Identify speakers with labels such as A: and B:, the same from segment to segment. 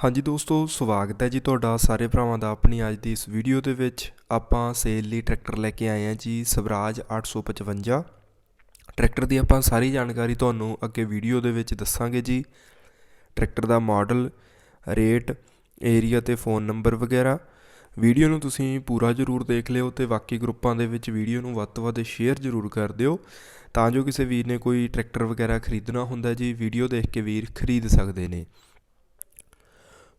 A: ਹਾਂਜੀ ਦੋਸਤੋ, ਸਵਾਗਤ ਹੈ ਜੀ ਤੁਹਾਡਾ ਸਾਰੇ ਭਰਾਵਾਂ ਦਾ ਆਪਣੀ ਅੱਜ ਦੀ ਇਸ ਵੀਡੀਓ ਦੇ ਵਿੱਚ। ਆਪਾਂ ਸੇਲ ਲਈ ਟਰੈਕਟਰ ਲੈ ਕੇ ਆਏ ਹਾਂ ਜੀ, ਸਵਰਾਜ 855 ਟਰੈਕਟਰ ਦੀ ਆਪਾਂ ਸਾਰੀ ਜਾਣਕਾਰੀ ਤੁਹਾਨੂੰ ਅੱਗੇ ਵੀਡੀਓ ਦੇ ਵਿੱਚ ਦੱਸਾਂਗੇ ਜੀ। ਟਰੈਕਟਰ ਦਾ ਮਾਡਲ ਰੇਟ ਏਰੀਆ ਤੇ ਫੋਨ ਨੰਬਰ ਵਗੈਰਾ। ਵੀਡੀਓ ਨੂੰ ਤੁਸੀਂ ਪੂਰਾ ਜ਼ਰੂਰ ਦੇਖ ਲਿਓ ਤੇ ਬਾਕੀ ਗਰੁੱਪਾਂ ਦੇ ਵਿੱਚ ਵੀਡੀਓ ਨੂੰ ਵੱਧ ਤੋਂ ਵੱਧ ਸ਼ੇਅਰ ਜ਼ਰੂਰ ਕਰ ਦਿਓ। ਤਾਂ ਜੋ ਕਿਸੇ ਵੀਰ ਨੇ ਕੋਈ ਟਰੈਕਟਰ ਵਗੈਰਾ ਖਰੀਦਣਾ ਹੁੰਦਾ ਜੀ ਵੀਡੀਓ ਦੇਖ ਕੇ ਵੀਰ ਖਰੀਦ ਸਕਦੇ ਨੇ।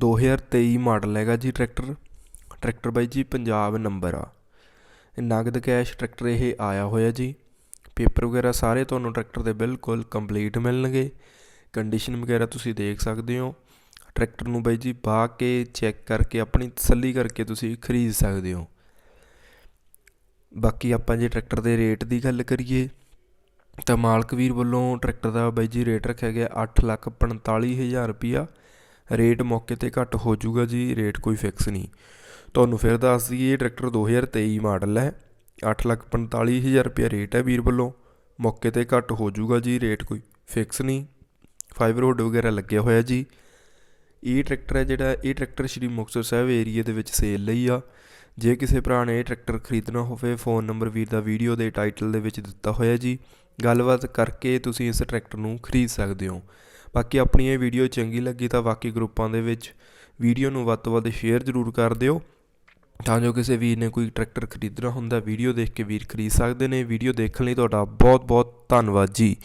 A: 2023 ਮਾਡਲ ਹੈਗਾ ਜੀ ਟਰੈਕਟਰ। ਟਰੈਕਟਰ ਬਾਈ ਜੀ ਪੰਜਾਬ ਨੰਬਰ ਆ। ਨਗਦ ਕੈਸ਼ ਟਰੈਕਟਰ ਇਹ ਆਇਆ ਹੋਇਆ ਜੀ। ਪੇਪਰ ਵਗੈਰਾ ਸਾਰੇ ਤੁਹਾਨੂੰ ਟਰੈਕਟਰ ਦੇ ਬਿਲਕੁਲ ਕੰਪਲੀਟ ਮਿਲਣਗੇ। ਕੰਡੀਸ਼ਨ ਵਗੈਰਾ ਤੁਸੀਂ ਦੇਖ ਸਕਦੇ ਹੋ। ਟਰੈਕਟਰ ਨੂੰ ਬਾਈ ਜੀ ਬਾ ਕੇ ਚੈੱਕ ਕਰਕੇ, ਆਪਣੀ ਤਸੱਲੀ ਕਰਕੇ ਤੁਸੀਂ ਖਰੀਦ ਸਕਦੇ ਹੋ। ਬਾਕੀ ਆਪਾਂ ਜੇ ਟਰੈਕਟਰ ਦੇ ਰੇਟ ਦੀ ਗੱਲ ਕਰੀਏ, ਤਾਂ ਮਾਲਕ ਵੀਰ ਵੱਲੋਂ ਟਰੈਕਟਰ ਦਾ ਬਾਈ ਜੀ ਰੇਟ ਰੱਖਿਆ ਗਿਆ 845000 ਰੁਪਿਆ ਰੇਟ ਮੌਕੇ ਤੇ ਘੱਟ ਹੋ ਜਾਊਗਾ ਜੀ, ਰੇਟ ਕੋਈ ਫਿਕਸ ਨਹੀਂ। ਤੁਹਾਨੂੰ ਫਿਰ ਦੱਸ ਦਈਏ ਇਹ ਟਰੈਕਟਰ 2023 ਮਾਡਲ ਹੈ 845000 ਰੁਪਏ ਰੇਟ ਹੈ ਵੀਰ ਵੱਲੋਂ। ਮੌਕੇ ਤੇ ਘੱਟ ਹੋ ਜਾਊਗਾ ਜੀ, ਰੇਟ ਕੋਈ ਫਿਕਸ ਨਹੀਂ। ਫਾਈਬਰ ਹੁੱਡ ਵਗੈਰਾ ਲੱਗਿਆ ਹੋਇਆ ਜੀ। ਇਹ ਟਰੈਕਟਰ ਹੈ ਜਿਹੜਾ, ਇਹ ਟਰੈਕਟਰ ਸ਼੍ਰੀ ਮੁਕਤਸਰ ਸਾਹਿਬ ਏਰੀਆ ਦੇ ਵਿੱਚ ਸੇਲ ਲਈ ਆ। ਜੇ ਕਿਸੇ ਭਰਾ ਨੇ ਇਹ ਟਰੈਕਟਰ ਖਰੀਦਣਾ ਹੋਵੇ, ਫੋਨ ਨੰਬਰ ਵੀਰ ਦਾ ਵੀਡੀਓ ਦੇ ਟਾਈਟਲ ਦੇ ਵਿੱਚ ਦਿੱਤਾ ਹੋਇਆ ਜੀ। ਗੱਲਬਾਤ ਕਰਕੇ ਤੁਸੀਂ ਇਸ ਟਰੈਕਟਰ ਨੂੰ ਖਰੀਦ ਸਕਦੇ ਹੋ। ਬਾਕੀ ਆਪਣੀ ਇਹ ਵੀਡੀਓ ਚੰਗੀ ਲੱਗੀ ਤਾਂ ਬਾਕੀ ਗਰੁੱਪਾਂ ਦੇ ਵਿੱਚ ਵੀਡੀਓ ਨੂੰ ਵੱਧ ਤੋਂ ਵੱਧ ਸ਼ੇਅਰ ਜ਼ਰੂਰ ਕਰ ਦਿਓ। ਤਾਂ ਜੋ ਕਿਸੇ ਵੀਰ ਨੇ ਕੋਈ ਟਰੈਕਟਰ ਖਰੀਦਣਾ ਹੁੰਦਾ ਵੀਡੀਓ ਦੇਖ ਕੇ ਵੀਰ ਖਰੀਦ ਸਕਦੇ ਨੇ। ਵੀਡੀਓ ਦੇਖਣ ਲਈ ਤੁਹਾਡਾ ਬਹੁਤ ਬਹੁਤ ਧੰਨਵਾਦ ਜੀ।